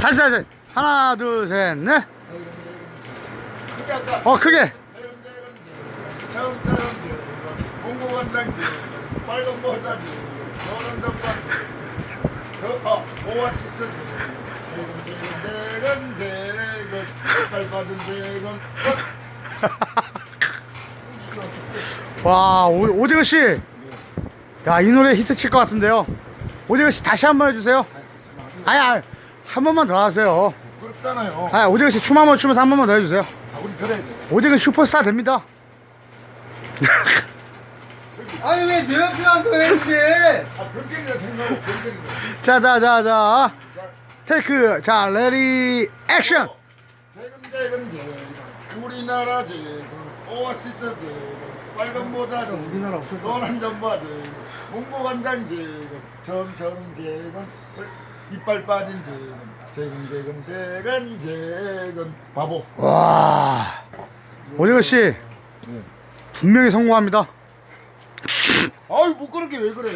다시 다시. 하나 둘 셋넷어 크게. 할까? 크게 어, 대건 와 오- 오징어 씨 야 이 노래 히트 칠 것 같은데요. 오징어 씨 다시 한 번 해주세요. 아니 아니 한 번만 더 하세요. 그렇잖아요. 아 오징어 씨춤 한 번 추면서 한 번만 더 해주세요. 아, 우리 그래야 돼. 오징어 슈퍼스타 됩니다. 아니 왜내 옆에 와서 해 이제 아, 변경이라 생각하고 변경이다 자자 자 자. 테이크. 자 레디 액션. 대건 대건 대건. 우리나라 대건 오아시스 대건 빨간 모자 대건 우리나라 없을 거 노란 점바 대건 문무관장 대건 점점 대건 이빨 빠진 대건 대건 대건 대건 대건. 바보. 와. 오징어 씨 분명히 성공합니다. 아이 못 그런 게왜 그래?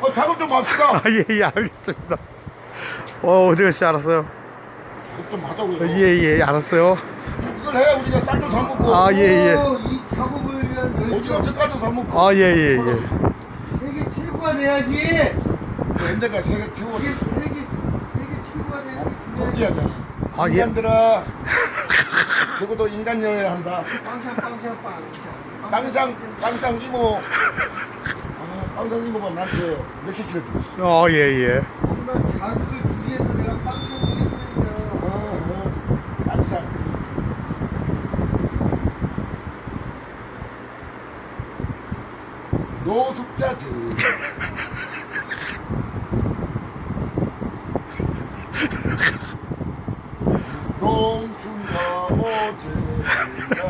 어 작업 좀 합시다. 아예예 알겠습니다. 어 오징어 씨 알았어요. 작업 좀 하자고요 예예 알았어요. 이걸 해야 우리가 쌀도 사 먹고. 아 예 예. 어, 이 작업을 위한 오징어 열정 젓갈도 사 먹고. 아예 예예. 세계 최고가 돼야지 현대가 세계 최고. 이게 세계 세계 최고가 되는 게 포기하자. 아, 예. 인간들아. 적어도 인간 여야 한다. 빵샤 빵샤 빵. 빵상 빵상 이모. 아, 빵상 이모가 나한테 메시지를 줬어. 어 예 예. 엄마 자극을 주기 위해서 내가 보냈는데 어, 어, 빵상 노숙자들 동충과 어제가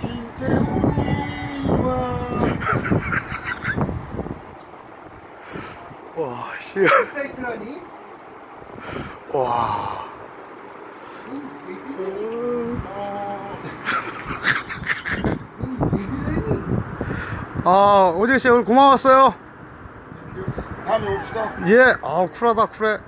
김태훈이와 와씨 와왜 그러니? 어, 왜 그러니 아 오징어 씨 오늘 고마웠어요 다음에 옵시다. 예 아 쿨하다 쿨해